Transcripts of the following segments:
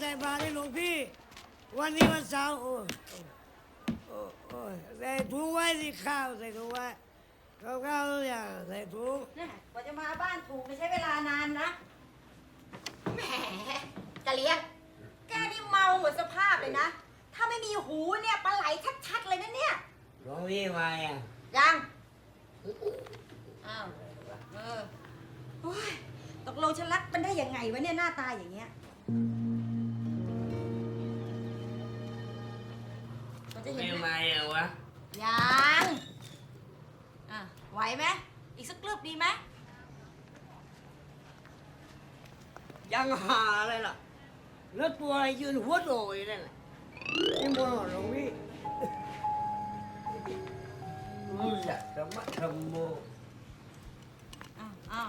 พี่ วันนี้วันเสาร์โอ้ยโอ้ยโอ้ยใส่ถุงไว้สิข้าวใส่ถุงไว้ข้าวข้าวทุกอย่างใส่ถุงแน่กว่าจะมาบ้านถูกไม่ใช้เวลานานนะ แหมจะเลี้ยง แกนี่เมาหมดสภาพเลยนะ ถ้าไม่มีหูเนี่ยปลาไหลชัดๆเลยนะเนี่ย หลวงพี่มาอะยังอ้าวเออโอ้ยตกลงฉันรักมันได้ยังไงวะเนี่ยหน้าตาอย่างเงี้ย เราจะเห็นไม่ไหมมาอะวะยังอะไหวไหมอีกสักกลืบดีไหมยังหาอะไรล่ะ แล้วตัวอะไรยืนหัวโตอยู่นั่นน่ะยังบ่นหลวงพี่รู้จักธรรมะธรรมโมอ้าวอ้าว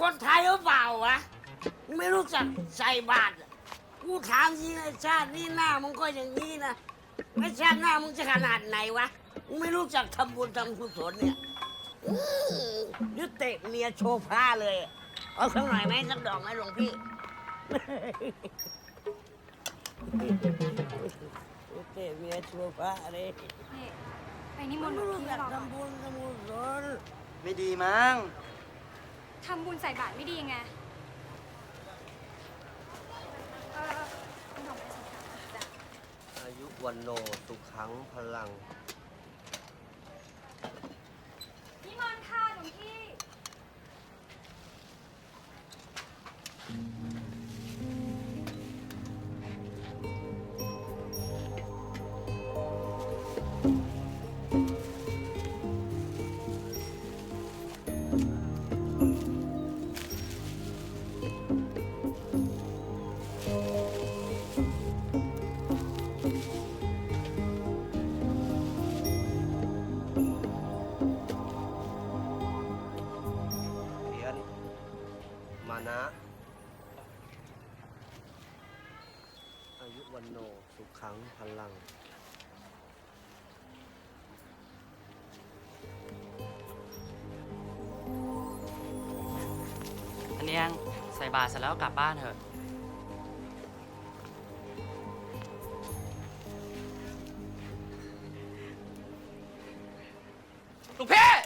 คนไทยหรือเปล่าวะมึงไม่รู้จักใส่บาตรเหรอกูถามจริงไอ้ชาตินี้หน้ามึงก็อย่างนี้นะไอ้ชาติหน้ามึงจะขนาดไหนวะมึงไม่รู้จักทำบุญทำกุศลเนี่ยอื้อหรือเตะเมียโชว์ผ้าเลย เอาสักหน่อยไหมสักดอกไหมหลวงพี่เตะเมียโชว์ผ้าเลย นี่ไปนิมมันนต์หลไม่วงรู้พี่จักหรอกทำบุญทำกุศลไม่ดีมั้ง ทำบุญใส่บาตรไม่ดีไง เออคุณหลวงไปสิคะจ้ะอายุวันโนสุขังพลัง นะ อายุวันโนสุขังพลังอันเนี้ยงใส่บาตรเสร็จแล้วกลับบ้านเถอะ ลูกพี่